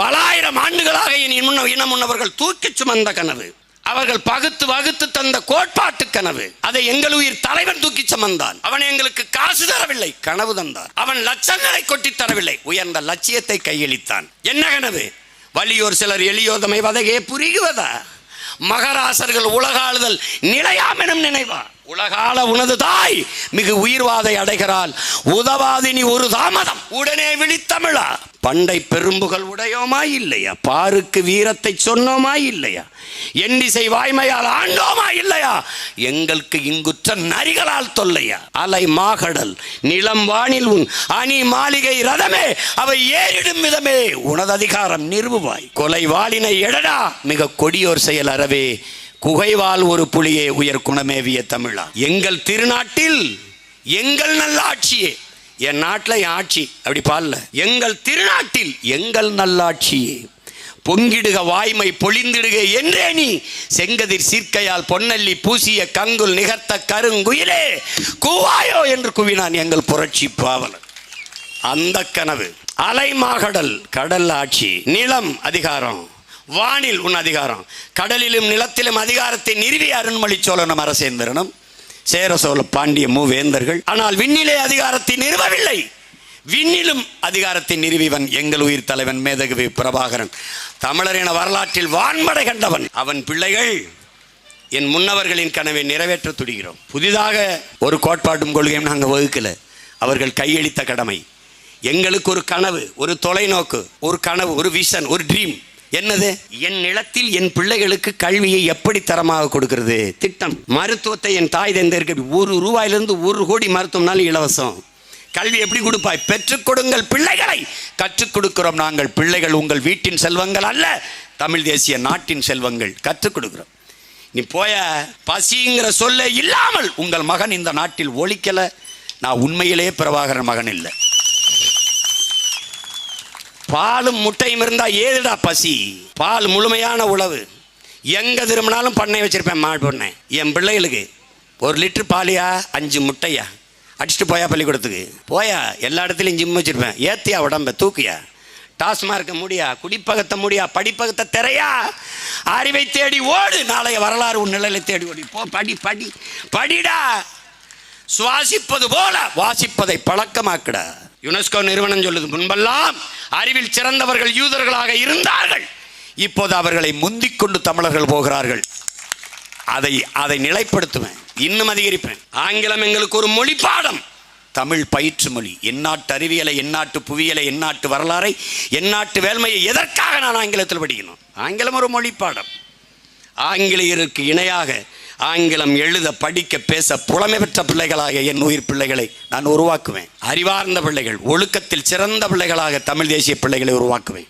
பலாயிரம் ஆண்டுகளாக என் இன இனமுன்னவர்கள் தூக்கிச் சுமந்த கனவு. அவர்கள் பகுத்து வகுத்து தந்த கோட்பாட்டு கனவு. அதை எங்கள் உயிர் தலைவன் தூக்கி சுமந்தான். அவன் எங்களுக்கு காசு தரவில்லை கனவு தந்தான். அவன் லட்சங்களை கொட்டி தரவில்லை உயர்ந்த லட்சியத்தை கையளித்தான். என்ன கனவு? வலியோர் சிலர் எளியோதமை வதகையே புரிகுவதா மகராசர்கள் உலகாளுதல் நிலையாமெனும் நினைவா? உலகால உனது தாய் மிகு உயிர்வாதை அடைகிறாள். உதவாதினி ஒரு தாமதம். உடனே விழித்தமிழா. பண்டை பெரும்புகள் உடையோமா இல்லையா? பாருக்கு வீரத்தை சொன்னோமா இல்லையா? எண்ணிசை வாய்மையால் ஆண்டோமா இல்லையா? எங்களுக்கு இங்குற்ற நரிகளால் தொல்லையா? அலை மாகடல் நிலம் வானில் உன் அணி மாளிகை ரதமே அவை ஏறிடும் விதமே. உனது அதிகாரம் நிறுவுவாய். கொலை வாளினை எடடா. மிக கொடியோர் செயல் அறவே. குகைவால் ஒரு புலியே உயர் குணமேவிய தமிழா. எங்கள் திருநாட்டில் எங்கள் நல்ல ஆட்சியே என் நாட்டில் என் ஆட்சி அப்படி பாடல. எங்கள் திருநாட்டில் எங்கள் நல்லாட்சியே. பொங்கிடுக வாய்மை பொழிந்திடுக என்றே நீ. செங்கதிர் சீர்க்கையால் பொன்னல்லி பூசிய கங்குல் நிகர்த்த கருங்குயிலே. கூவாயோ என்று குவினான் எங்கள் புரட்சி பாவலன் அந்த கனவு. அலைமாகடல் கடல் ஆட்சி. நிலம் அதிகாரம். வானில் உன் அதிகாரம். கடலிலும் நிலத்திலும் அதிகாரத்தை நிறுவி அருண்மொழி சோழனும் அரசேந்திரனும். சேர சோழ பாண்டிய மூவேந்தர்கள். ஆனால் விண்ணிலே அதிகாரத்தை நிறுவவில்லை. விண்ணிலும் அதிகாரத்தை நிறுவிவன் எங்கள் உயிர் தலைவன் மேதகவி பிரபாகரன். தமிழர் என வரலாற்றில் வான்மடை கண்டவன். அவன் பிள்ளைகள் என் முன்னவர்களின் கனவை நிறைவேற்ற துடிகிறோம் புதிதாக ஒரு கோட்பாட்டும் கொள்கையும் நாங்கள் வகுக்கல. அவர்கள் கையளித்த கடமை. எங்களுக்கு ஒரு கனவு ஒரு தொலைநோக்கு ஒரு கனவு ஒரு விஷன் ஒரு ட்ரீம் என்னது? என் நிலத்தில் என் பிள்ளைகளுக்கு கல்வியை எப்படி தரமாக கொடுக்கிறது? திட்டம். மருத்துவத்தை என் தாய் தந்தையருக்கு ஒரு ரூபாயிலிருந்து ஒரு கோடி மருத்துவம்னாலும் இலவசம். கல்வி எப்படி கொடுப்பாய்? பெற்றுக் கொடுங்கள் பிள்ளைகளை. கற்றுக் கொடுக்கிறோம் நாங்கள். பிள்ளைகள் உங்கள் வீட்டின் செல்வங்கள் அல்ல தமிழ் தேசிய நாட்டின் செல்வங்கள். கற்றுக் கொடுக்கிறோம். நீ போய பசிங்கிற சொல்ல இல்லாமல் உங்கள் மகன் இந்த நாட்டில் ஒழிக்கல. நான் உண்மையிலேயே பிரபாகரன் மகன் இல்லை. பாலும் முட்டையும் இருந்தால் ஏதுடா பசி? பால் முழுமையான உழவு. எங்கே திரும்பினாலும் பண்ணை வச்சிருப்பேன் மாடு பண்ணை. என் பிள்ளைகளுக்கு. ஒரு லிட்டர் பாலியா? அஞ்சு முட்டையா? அடிச்சுட்டு போயா பள்ளிக்கூடத்துக்கு? போயா? எல்லா இடத்துலையும் ஜிம் வச்சுருப்பேன். ஏத்தியா உடம்ப? தூக்கியா? டாஸ்மார்க்க முடியா? குடிப்பகத்தை முடியா? படிப்பகத்தை திரையா? அறிவை தேடி ஓடு. நாளைய வரலாறு உன் நிலையில தேடி ஓடி. போ படி படி. படிடா. சுவாசிப்பது போல. வாசிப்பதை பழக்கமாக்குடா. யுனெஸ்கோ நிறுவனம் சொல்லுது முன்பெல்லாம் அறிவில் சிறந்தவர்கள் யூதர்களாக இருந்தார்கள். இப்போது அவர்களை முந்திக் கொண்டு தமிழர்கள் போகிறார்கள். அதை அதை நிலைப்படுத்துவேன். இன்னும் அதிகரிப்பேன். ஆங்கிலம் எங்களுக்கு ஒரு மொழி பாடம். தமிழ் பயிற்று மொழி. எந்நாட்டு அறிவியலை எந்நாட்டு புவியியலை எந்நாட்டு வரலாறை எந்நாட்டு வேல்மையை எதற்காக நான் ஆங்கிலத்தில் படிக்கணும்? ஆங்கிலம் ஒரு மொழி பாடம். ஆங்கிலேயருக்கு இணையாக ஆங்கிலம் எழுத படிக்க பேச புலமை பெற்ற பிள்ளைகளாக என் உயிர் பிள்ளைகளை நான் உருவாக்குவேன். அறிவார்ந்த பிள்ளைகள் ஒழுக்கத்தில் சிறந்த பிள்ளைகளாக தமிழ் தேசிய பிள்ளைகளை உருவாக்குவேன்.